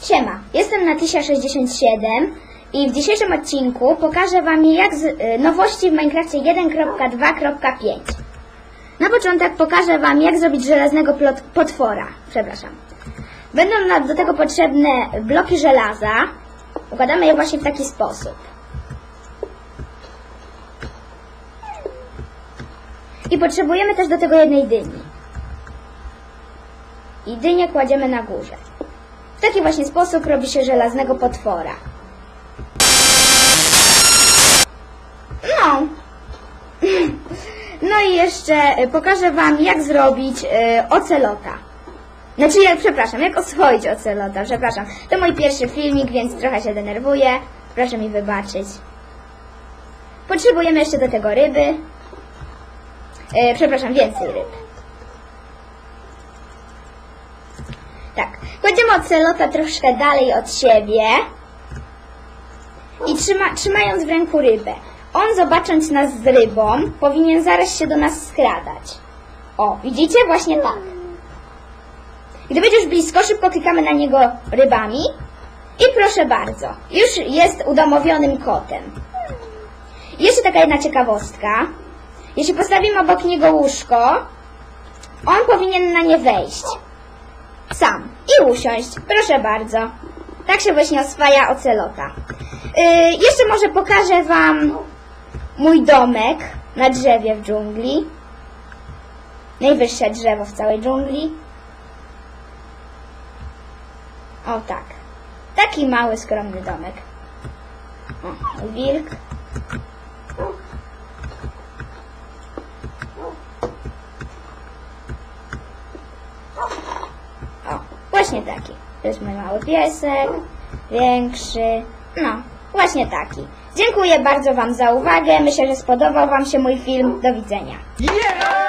Siema, jestem Natysia 67 i w dzisiejszym odcinku pokażę Wam jak z, y, nowości w Minecrafcie 1.2.5. Na początek pokażę Wam jak zrobić żelaznego plot, potwora. Przepraszam. Będą nam do tego potrzebne bloki żelaza. Układamy je właśnie w taki sposób. I potrzebujemy też do tego jednej dyni. I dynię kładziemy na górze. W taki właśnie sposób robi się żelaznego potwora. No. No i jeszcze y, pokażę Wam, jak zrobić y, ocelota. Znaczy, jak, przepraszam, jak oswoić ocelota, przepraszam. To mój pierwszy filmik, więc trochę się denerwuję. Proszę mi wybaczyć. Potrzebujemy jeszcze do tego ryby. Y, przepraszam, więcej ryb. Tak. Kładziemy ocelota troszkę dalej od siebie i trzyma, trzymając w ręku rybę. On zobacząc nas z rybą, powinien zaraz się do nas skradać. O, widzicie? Właśnie tak. Gdy będzie już blisko, szybko klikamy na niego rybami i proszę bardzo, już jest udomowionym kotem. Jeszcze taka jedna ciekawostka. Jeśli postawimy obok niego łóżko, on powinien na nie wejść i usiąść. Proszę bardzo. Tak się właśnie oswaja ocelota. Yy, jeszcze może pokażę Wam mój domek na drzewie w dżungli. Najwyższe drzewo w całej dżungli. O tak. Taki mały, skromny domek. O, wilk. O, właśnie taki. To jest mój mały piesek, większy. No, właśnie taki. Dziękuję bardzo Wam za uwagę. Myślę, że spodobał Wam się mój film. Do widzenia. Yeah!